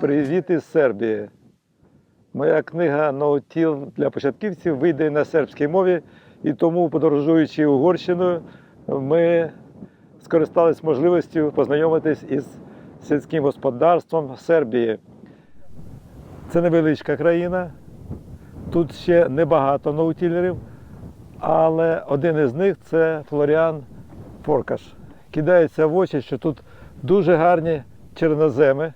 Привіт із Сербії. Моя книга «Ноутіл» для початківців вийде на сербській мові, і тому, подорожуючи Угорщиною, ми скористались можливістю познайомитись із сільським господарством Сербії. Це невеличка країна. Тут ще небагато ноутілерів, але один із них це Флоріан Форкаш. Кидається в очі, що тут дуже гарні черноземи.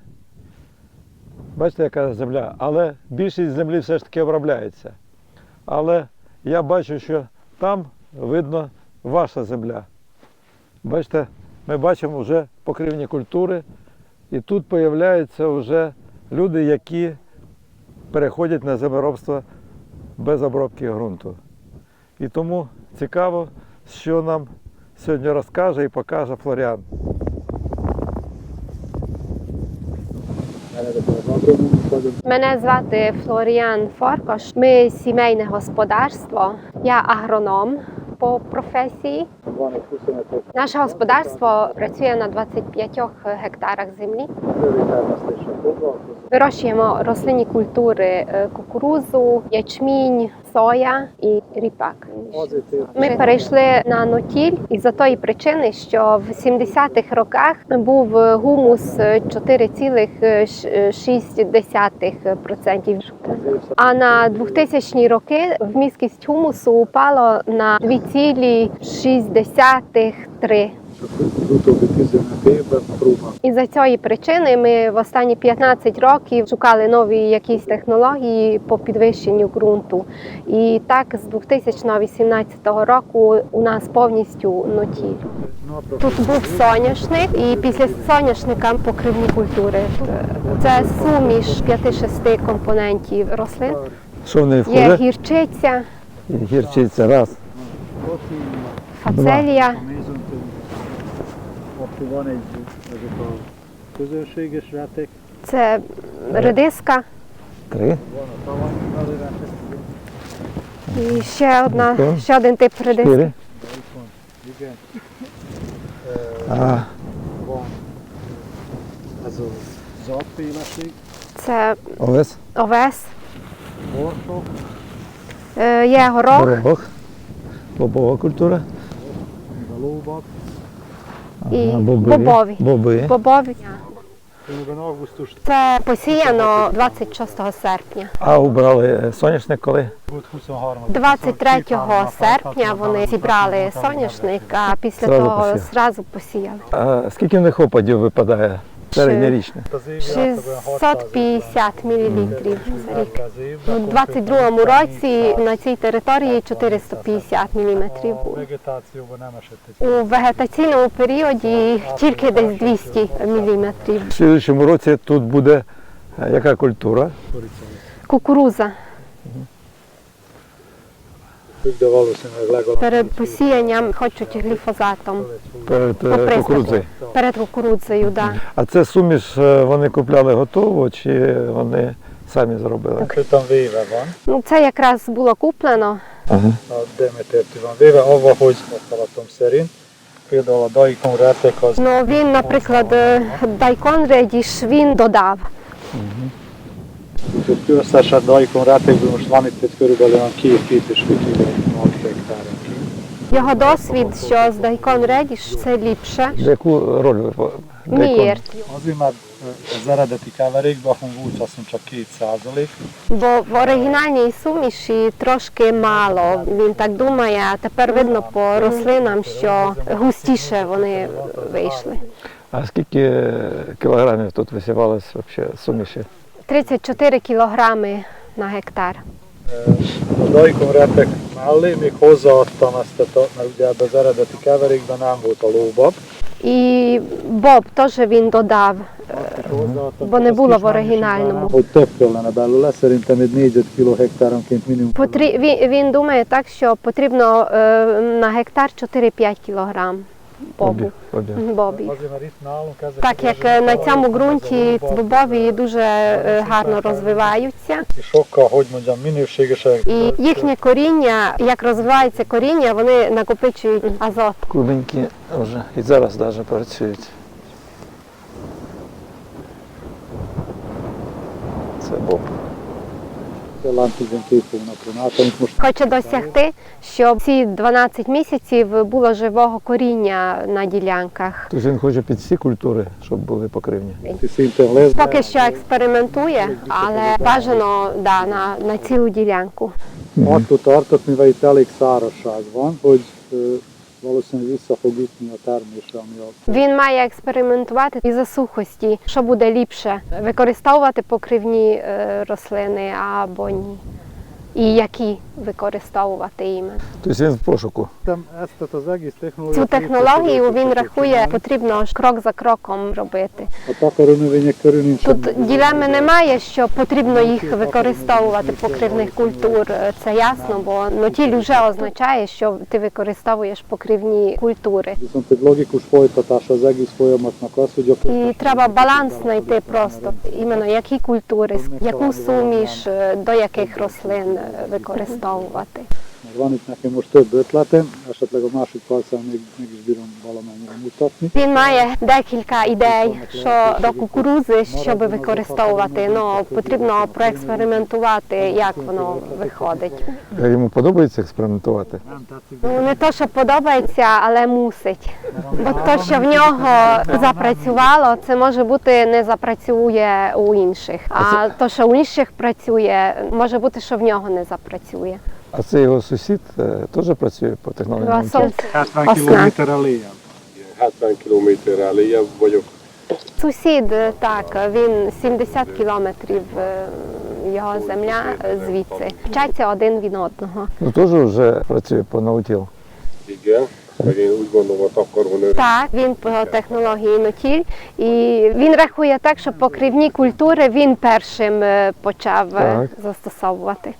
Бачите, яка земля, але більшість землі все ж таки обробляється. Але я бачу, що там видно ваша земля. Бачите, ми бачимо вже покривні культури, і тут з'являються вже люди, які переходять на землеробство без обробки ґрунту. І тому цікаво, що нам сьогодні розкаже і покаже Флоріан. Мене звати Флоріан Форкош. Ми сімейне господарство. Я агроном по професії. Наше господарство працює на 25 гектарах землі. Вирощуємо рослинні культури е, кукурузу, ячмінь, соя і ріпак. Ми перейшли на нотіль із-за тої причини, що в 70-х роках був гумус 4,6%. А на 2000 роки вмісткість гумусу упало на 2,6%. І за цієї причини ми в останні 15 років шукали нові якісь технології по підвищенню ґрунту. І так з 2018 року у нас повністю нотіль. Тут був соняшник, і після соняшника покривні культури. Це суміш 5-6 компонентів рослин. Що в неї Є гірчиця, Гірчиця раз. фацелія, Akkor van egy ezek a közönséges retek, це редиска Три. і ще одна, ще один тип редиски. Чотири. А, Це овес. овес, є горох, Горох. Бобова культура. lóbak. І бобові. Боби. бобові. Це посіяно 26 серпня. А убрали соняшник коли? 23 23 серпня вони зібрали соняшник, а після того зразу посіяли. А скільки в них опадів випадає середньорічно? Az 650 мл за рік. У 22-му році на цій території 450 мм було. У вегетаційному періоді тільки десь 200 мм. В слідчому році тут буде е, яка культура? Кукуруза. Перед посіянням хочуть гліфозатом. Перед е, кукурудзою. Перед кукурудзою, так. Да. А це суміш е, вони купляли готово чи вони самі зробили? Konkrétan véve van, Ну, це якраз було куплено. Ага. véve, avval, hogy tapasztalatom szerint, például a Daikon retek az Ну він, наприклад, е, дайкон редіш він додав. Úgyhogy most van itt egy körülbelül olyan két-két és fél kiló nagy hektáronként. Його досвід, що з дайкон редіш це ліпше. Яку роль ви a hungulcs azt mondja, csak 2 százalék, Бо в оригінальній суміші трошки мало. Він так думає, а тепер видно по рослинам, що густіше вони вийшли. А скільки кілограмів тут висівалось вообще суміші? 34 кілограми на гектар. a Daikon retek mellé még hozzáadtam ezt, a, ta- mert ugye ebben az eredeti keverékben nem volt a lóbab. І Боб теж він додав. Csak не було в оригінальному. mennyiségben, Hogy több kellene belőle, szerintem egy négyzet kiló hektáronként minimum. Потрі... Він, він думає так, що потрібно е, на гектар 4-5 кілограм бобу. Обі- обі. Бобі. Ezek Так як е, на цьому ґрунті бобові дуже е, гарно розвиваються. І їхнє коріння, як розвивається коріння, вони накопичують азот. Клубеньки вже і зараз навіть працюють. 12 hónapon át, amit Хоче досягти, щоб ці 12 місяців було живого коріння на ділянках. Тож він хоче під всі культури, щоб були покривні. Поки що експериментує, але бажано да, на, на цілу ділянку. tartok, mivel itt elég szárazság van, hogy ö, valószínűleg vissza fog ütni Він має експериментувати і за сухості, що буде ліпше використовувати покривні е, рослини або ні. І які використовувати іменно. Тобто він в пошуку. Az Цю технологію він рахує, потрібно крок за кроком робити. Тут ділеми немає, що потрібно їх використовувати покривних культур. Це ясно, бо нотіль вже означає, що ти використовуєш покривні культури. І треба баланс знайти просто іменно які культури, яку суміш е, до яких рослин е, використовувати. Mert van itt nekem most több ötletem, esetleg a másik parcán még, meg is bírom valamennyire mutatni. Він має декілька ідей що до кукурузи, щоб використовувати. Ну потрібно проекспериментувати, як воно виходить. Йому подобається експериментувати. Ну не то, що подобається, але мусить. Бо то, що в нього запрацювало, це може бути не запрацює у інших. А то, що у інших працює, може бути, що в нього не запрацює. А це його сусід е, теж працює по технології. 70 Aztán. kilométerrel éjjel. 70 kilométerrel lejjebb vagyok. Сусід, так, він 70 кілометрів е, його земля е, звідси. Вчаться один від одного. Ну теж вже працює по наутіл. Takarónövény. Так, він по технології нотіль, і він рахує так, що покривні культури він першим е, почав е, Так. застосовувати.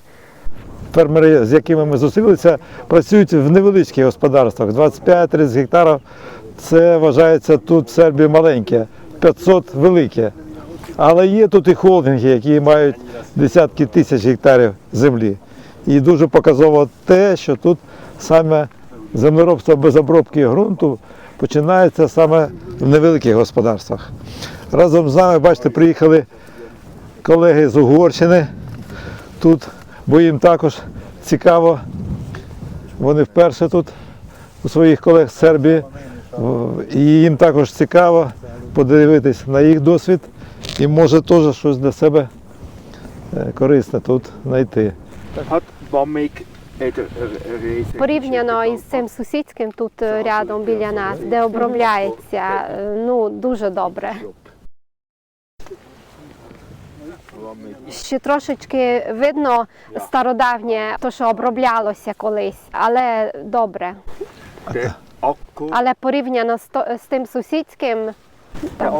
Фермери, з якими ми зустрілися, працюють в невеличких господарствах. 25-30 гектарів. Це вважається тут в Сербії маленьке, 500 велике. Але є тут і холдинги, які мають десятки тисяч гектарів землі. І дуже показово те, що тут саме землеробство без обробки ґрунту починається саме в невеликих господарствах. Разом з нами, бачите, приїхали колеги з Угорщини тут, бо їм також цікаво. Вони вперше тут у своїх колег з Сербії. І їм також цікаво подивитись на їх досвід і може теж щось для себе е, корисне тут знайти. Порівняно із цим сусідським тут рядом біля нас, де обробляється, е, ну дуже добре. Ще трошечки видно стародавнє, то що оброблялося колись, але добре. Але порівняно з, то- з тим сусідським, там.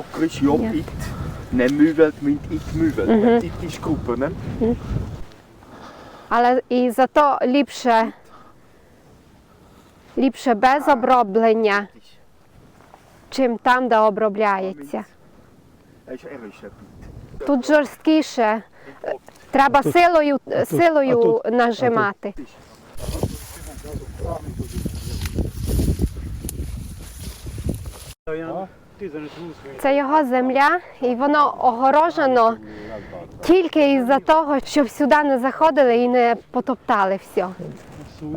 Mhm. Але і зато ліпше, ліпше без оброблення, чим там, де обробляється. Тут жорсткіше. Треба силою, силою тут- а нажимати. Це його земля, і воно огорожено тільки із-за того, щоб сюди не заходили і не потоптали все.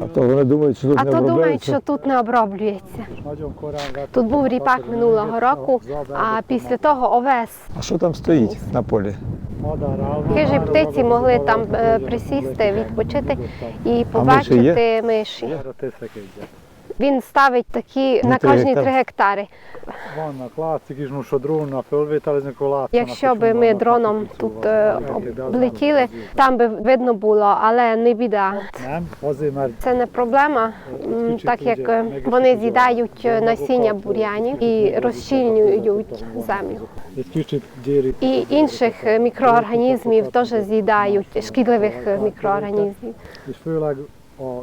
А то вони думають, що тут А не то думають, що тут не оброблюється. Тут був ріпак минулого року, а після того овес. А що там стоїть на полі? Хижі птиці могли там е, присісти, відпочити і побачити миші. Він ставить такі на кожні три гектари. Vannak, látszik is most a drónnal fölvételezni, akkor látszanak, Якщо би ми дроном тут е, облетіли, там би видно було, але не біда. Mert Це не проблема, так як е, вони з'їдають е, насіння бур'янів і розщільнюють землю. І інших е, мікроорганізмів теж з'їдають, шкідливих е, мікроорганізмів.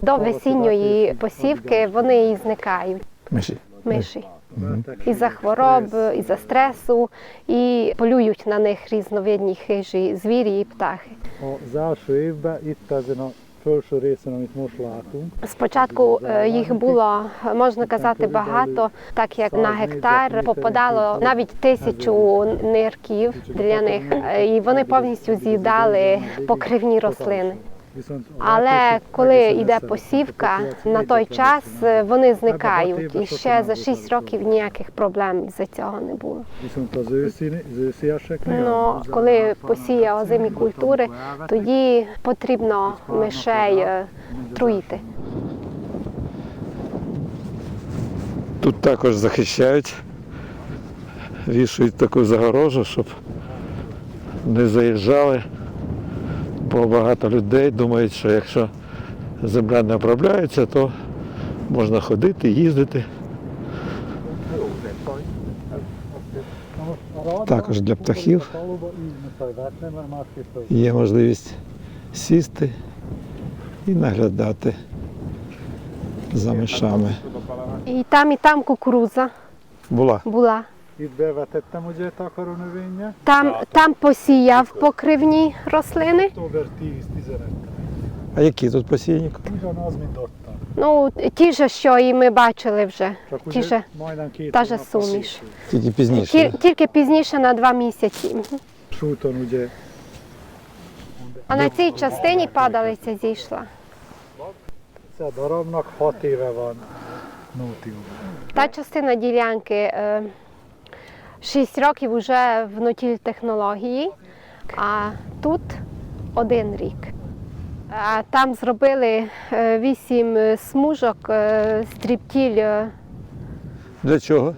До весінньої посівки вони і зникають, Миші. миші. vettek Із-за хвороб, із-за стресу, і полюють на них різновидні хижі звірі і птахи. Спочатку е, їх було, можна казати, багато, так як на гектар попадало навіть тисячу нирків для них, Е, і вони повністю з'їдали покривні рослини. Але коли йде посівка, на той час е, вони зникають. І ще за 6 років ніяких проблем з цього не було. Ну, коли посіє озимі культури, тоді потрібно мишей е, труїти. Тут також захищають, вішають таку загорожу, щоб не заїжджали. Бо багато людей думають, що якщо земля не обробляється, то можна ходити, їздити. Також для птахів. Є можливість сісти і наглядати за мишами. І там, і там кукурудза Була. була. Itt bevetettem ugye takarónövénye, Там, там посіяв покривні рослини. А які тут посійні? Ugyanaz, mint ott. Ну, ті ж, що і ми бачили вже. Ті ж, та ж суміш. Тільки пізніше. Ті- Тільки пізніше на два місяці. А на цій частині падалиця зійшла. 6 éve van nótiumban. Та частина ділянки 6 років вже в нотіль технології, а тут один рік. А там зробили 8 смужок е, стріптіль. е, Для чого?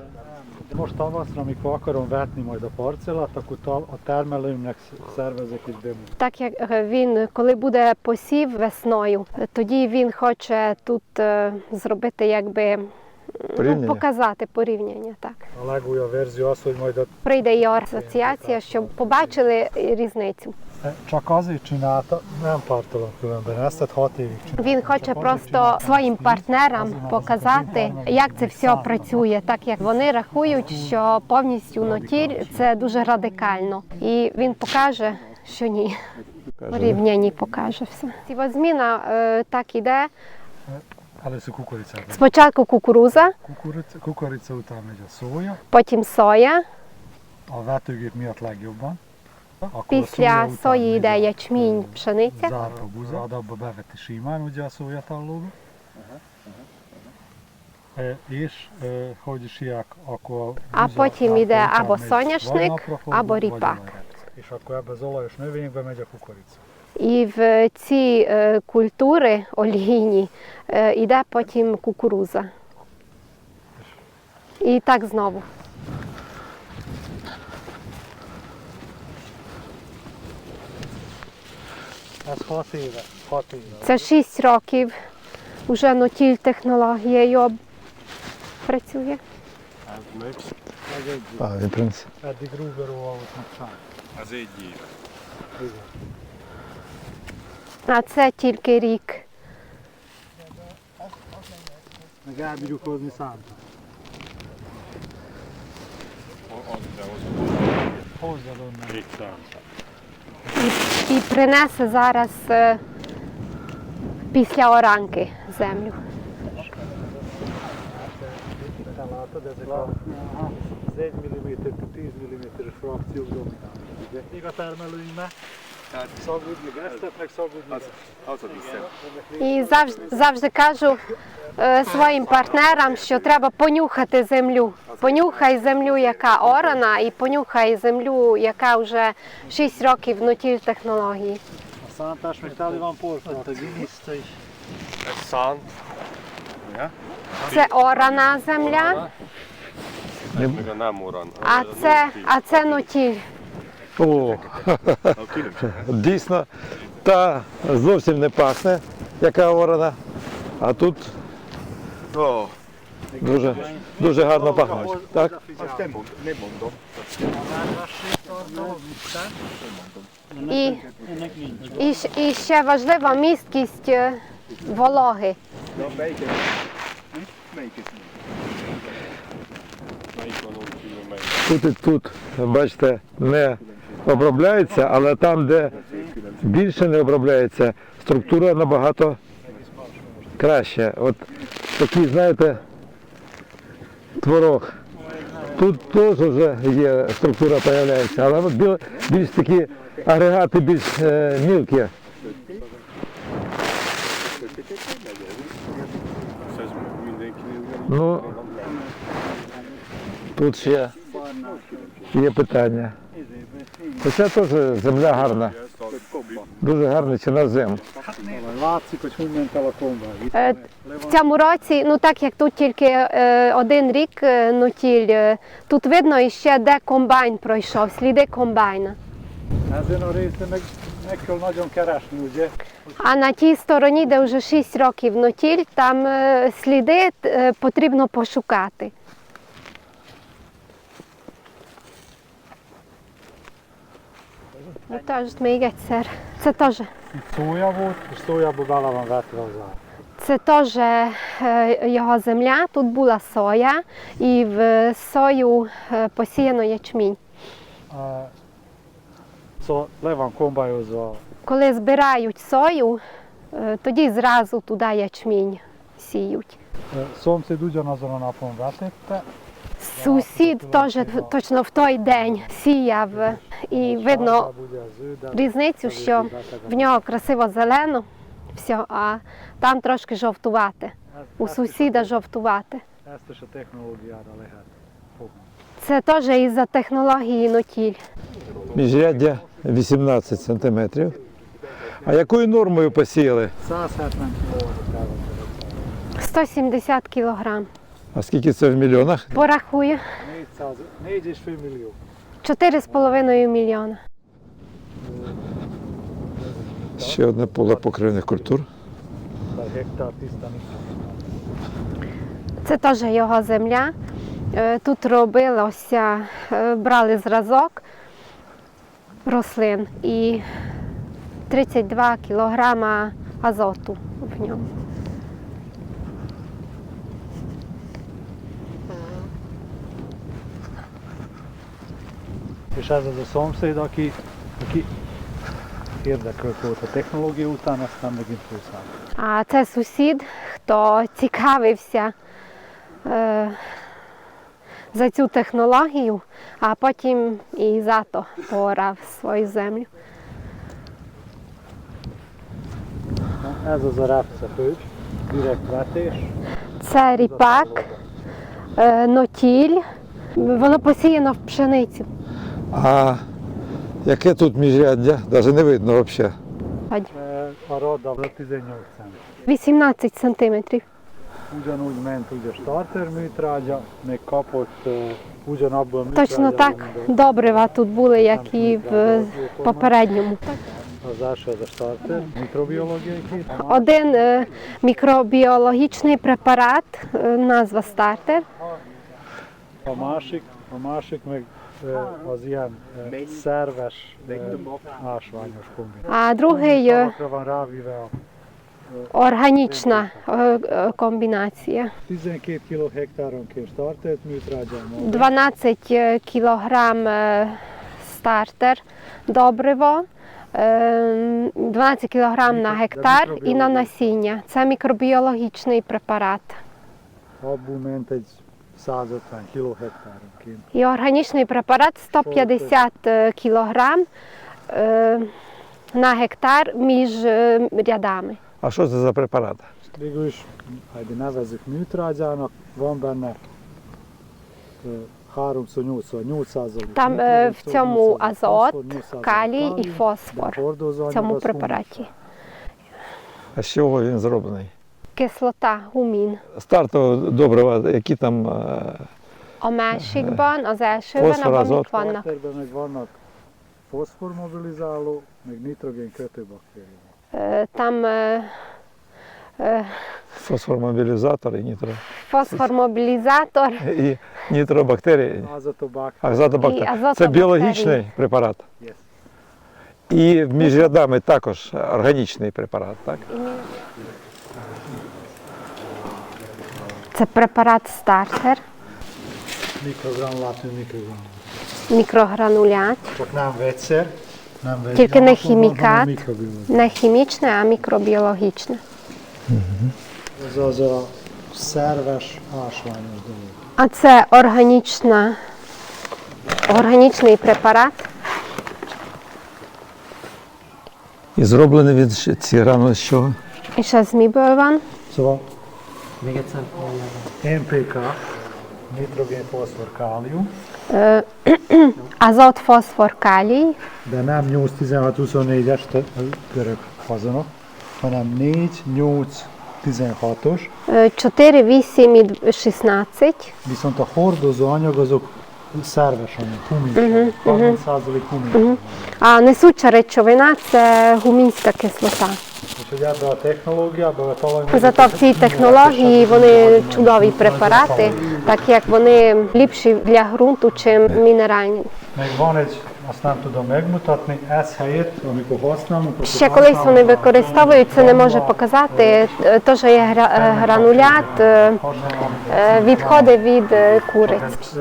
Most tavaszra, amikor akarom vetni majd a parcellát, akkor a termelőmnek szervezek egy demót. Так як е, він, коли буде посів весною, е, тоді він хоче тут е, зробити якби ну, показати порівняння. Так. Az, hogy majd a Прийде і асоціація, щоб побачили різницю. Tehát hat évig csináltam. Він хоче просто своїм партнерам показати, як це все працює, так як вони рахують, що повністю нотіль це дуже радикально. І він покаже, що ні. Порівнянні покаже все. Сівозміна е, так іде. Először kukoricát. megy. Спочатку кукуруза, Kukorica, kukorica után megy a szója, потім соя. a vetőgép miatt legjobban. Akkor a Після szója után сої megy йде a, ячмінь, ö, пшениця. Zárt a buza, adabba beveti simán ugye a szójatallóba. E, És e, hogy is hívják, akkor a А buza потім йде után або megy vagy соняшник, napraforgó, або vagy ріпак. olaj. És akkor ebbe az olajos növényekbe megy a kukorica. І в ці е, культури олійні е, йде потім кукуруза. І так знову. Ez 6 éve, 6 éve. Це 6 rokів вже нотіль технологією працює. А, він принц. Eddig Ruberó volt meg Sán. Az egy év. Igen. А це тільки рік. І, і принесе зараз е, після оранки землю. Itt látod, ezek a, az 1 mm 10 mm-es І завжди, завжди кажу е, своїм партнерам, що треба понюхати землю. Понюхай землю, яка орана, і понюхай землю, яка вже 6 rokів нотіль технології. Це орана земля, а це, а це нотіль. О, дійсно, та зовсім не пахне, яка орана, а тут дуже, дуже гарно пахне. Так? І, і, і ще важлива місткість е, вологи. Тут і тут, бачите, не обробляється, але там, де більше не обробляється, структура набагато краща. От такий, знаєте, творог. Тут теж вже є структура з'являється, але от більш такі агрегати більш е, мілкі. Ну, тут ще є питання. Хоча теж земля гарна, дуже гарна ціна зем. Látszik, hogy hogy ment el a kombány. Itt Е, В цьому році, ну так як тут тільки е, один рік е, нутіль, е, тут видно іще, де комбайн пройшов, сліди комбайна. А на тій стороні, де вже 6 років нутіль, там сліди потрібно пошукати. Ну, теж még egyszer. Це теж. Szója volt, és szójából bele van vetve az át. Це теж е, його земля. Тут була соя, і в сою е, посіяно ячмінь. Uh, le van kombályozva Коли збирають сою, е, тоді зразу туди ячмінь сіють. Szomszéd ugyanazon a napon vetette, Сусід теж точно в той день сіяв, і видно різницю, що в нього красиво зелено, все, а там трошки жовтувати. У сусіда жовтувати. Це теж із-за технології нотіль. Міжряддя 18 сантиметрів. А якою нормою посіяли? 170 кілограм. А скільки це в мільйонах? Порахую 400, 4,5 millió. 4,5 мільйона. Ще одне поле покривних культур. Це теж його земля. Е, Тут робилося, е, брали зразок рослин і 32 кілограма азоту в ньому. És ez az a szomszéd, aki, aki volt a technológia után, aztán megint főszállt. А це сусід, хто цікавився е, за цю технологію, а потім і зато поорав свою землю. Ez az a repcefőgy, direkt vetés. Це ріпак, нотіль. Воно посіяно в пшеницю. А яке тут міжряддя? Навіть не видно взагалі. E, A radda 18 cent. 18 сантиметрів. Ugyanúgy ment ugye starter műtrágya, még kapott uh, ugyanabból a Точно műtrágyából, так добрива тут були, як і в попередньому. Az első az a starter, mikrobiológiai kit. A Один е, мікробіологічний препарат, е, назва стартер. A másik, a másik meg az ilyen szerves, ásványos kombináció. А другий е, van rávíve a органічна е, е, комбінація. 12 kg hektáronként startert műtrágya, 12 кілограм е, стартер добриво, е, 12 кілограм на гектар і на насіння. Це мікробіологічний препарат. abból egy 150 kg. І органічний препарат 150 е, кілограм на гектар між рядами. А що це за препарат? Végül is, ha ide nevezzük műtrágyának, van benne ö, 3x8. Там в цьому азот, калій і фосфор в цьому препараті. А з чого він зроблений? Кислота, гумін. Стартове добрива, які там е, A másikban, az elsőben, Foszfor, abban azot. mit vannak? Starterben meg vannak foszformobilizáló, meg nitrogén kötőbaktériumok. Е, Там фосформобілізатор і нітро. фосформобілізатор І нітробактерії. І Азотобактер. Це біологічний препарат. Yes. І між рядами також органічний препарат, так? Це препарат стартер, mikrogranulát, mikrogranulát. мікрогранулят. Csak nem vegyszer, Nem vegyi Тільки не хімікат. Не хімічне, а мікробіологічне. Szerves ásványos dolog. А це органічна, органічний препарат. І зроблений ще- ці гранули з чого? І ще з miből van. Szóval NPK, nitrogén, foszfor, kálium, Ö, Azot, foszfor, kálij. de nem 8-16-24-es te- görög fazonok, hanem 4-8-16-os, Ö, 4, 8 і 16. viszont a hordozó anyag azok szerves anyag, humin, 30% humin. А несуча речовина це гумінська кислота. Зато в цій технології вони чудові препарати, так як вони ліпші для ґрунту, чим мінеральні. Amikor használunk, akkor Ще колись вони використовують, це не може показати. е, Теж є е, гранулят, е, е, відходи від е, куриць.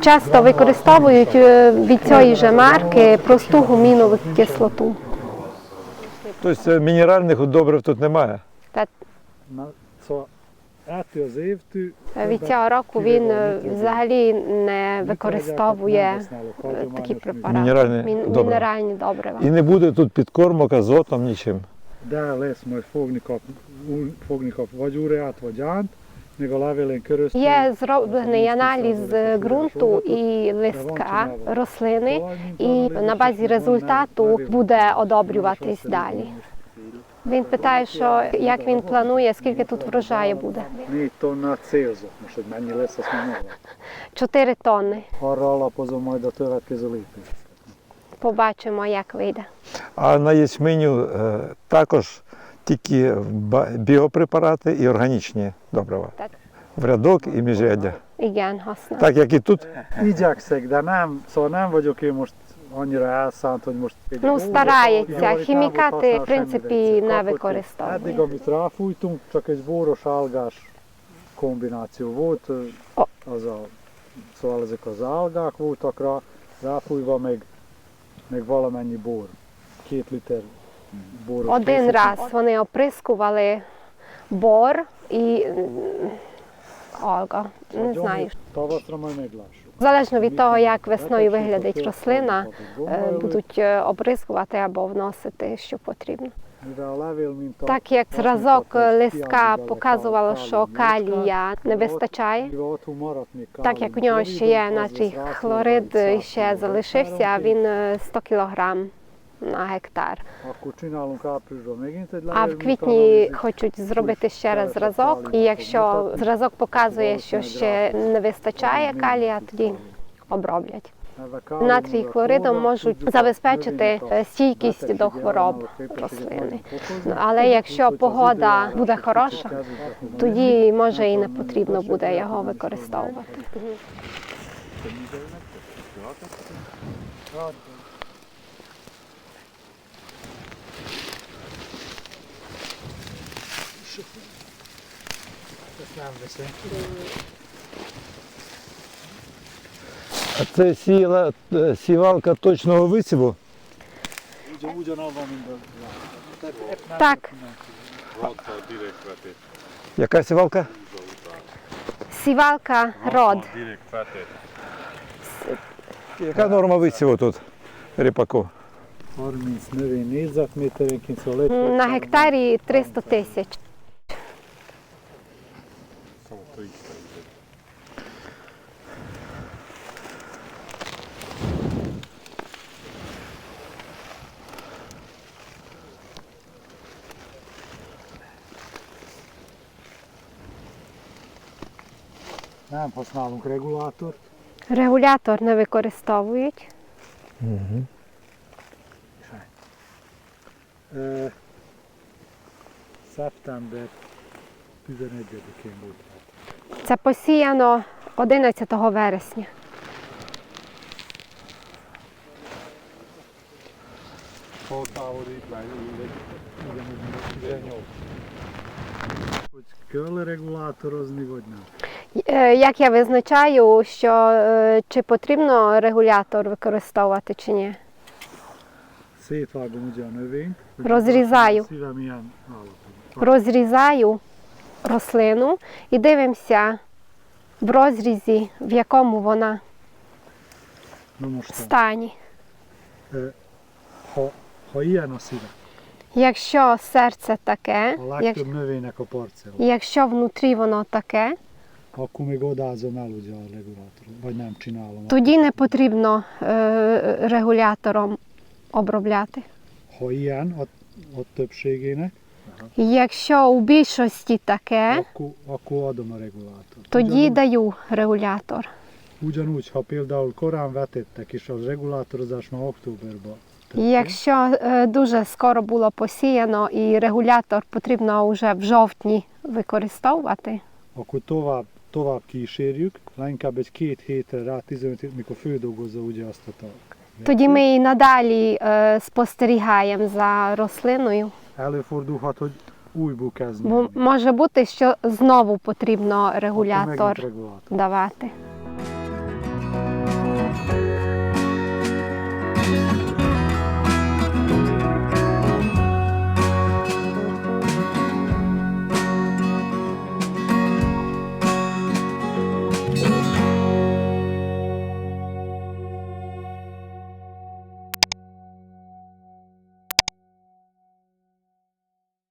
Часто використовують е, від цієї же марки просту гумінову кислоту. Тобто е, мінеральних добрив тут немає. Та évtől від цього року він е, взагалі не використовує е, такі препарати. Мінеральні Мін- добрива. мінеральні добрива. І не буде тут підкормок азотом нічим. de lesz majd fogni kap, ú- fogni Є зроблений аналіз ґрунту і листка рослини, і на базі результату буде одобрюватись далі. Він питає, що як він планує, скільки тут врожаю буде. 4 tonnát célzok, most hogy mennyi lesz, azt nem mondom. 4 тонни. Arra alapozom majd a következő. Побачимо, як вийде. А на ячменю е, також тільки біопрепарати і органічні добрива. Так. В рядок і міжряддя. Igen, használ. Так як і тут. Igyekszek, de nem, szóval nem vagyok én most annyira elszánt, hogy most... egy Ну, старається. Хімікати, в принципі, не використовує. Eddig, amit ráfújtunk, csak egy bóros algás kombináció volt, az a, szóval ezek az algák voltak rá, ráfújva meg, meg valamennyi bor. Két liter Один раз вони оприскували бор і м. Не знаю. Залежно від того, як весною виглядить рослина, е, будуть е, обрискувати або вносити, що потрібно. Так як зразок листка показувало, що калія не вистачає, так як у нього ще є az хлорид ще залишився, він е, 100 кг на гектар. А в квітні хочуть зробити ще раз зразок. І якщо зразок показує, що ще не вистачає калія, тоді оброблять. Натрій хлоридом можуть забезпечити стійкість до хвороб рослини. Ну, Але якщо погода буде хороша, тоді може і не потрібно буде його використовувати. Ezt nem veszünk. А це сіла, е, сівалка точного висіву. Так. Яка сівалка? сівалка род. Яка норма висіву тут ріпаку? 30 növény négyzetméterenként, szóval egy На гектарі 300 тисяч. Szóval Isten. Nem használunk regulátort. Регулятор не використовують. Ö, Szeptember 11-én volt. Це посіяно 11 вересня. Hol távolít meg, mindegy. Ugyanúgy, mint a 18. Hogy kell regulátorozni, vagy nem? Е, Як я визначаю, що е, чи потрібно регулятор використовувати чи ні? Állapotban. Розрізаю рослину і дивимося в розрізі, в якому вона стані. Якщо серце таке, якщо внутрі воно таке, akkor még odázom el ugye a regulátoron, vagy nem csinálom. тоді не потрібно е, регулятором обробляти. Ha ilyen a, a többségének, Якщо у більшості таке, akkor, akkor adom a regulátort. тоді Ugyanúgy, даю регулятор. ugyanúgy, ha például korán vetettek, és az regulátorozás már októberben Якщо е, дуже скоро було посіяно і регулятор потрібно вже в жовтні використовувати, akkor tovább, tovább kísérjük, leginkább egy két hétre rá, 15 hét, mikor földolgozza ugye azt a tag. тоді ми і надалі е, спостерігаємо за рослиною. Előfordulhat, hogy újból kezd Бо може бути, що знову потрібно Akkor megint regulátor. давати.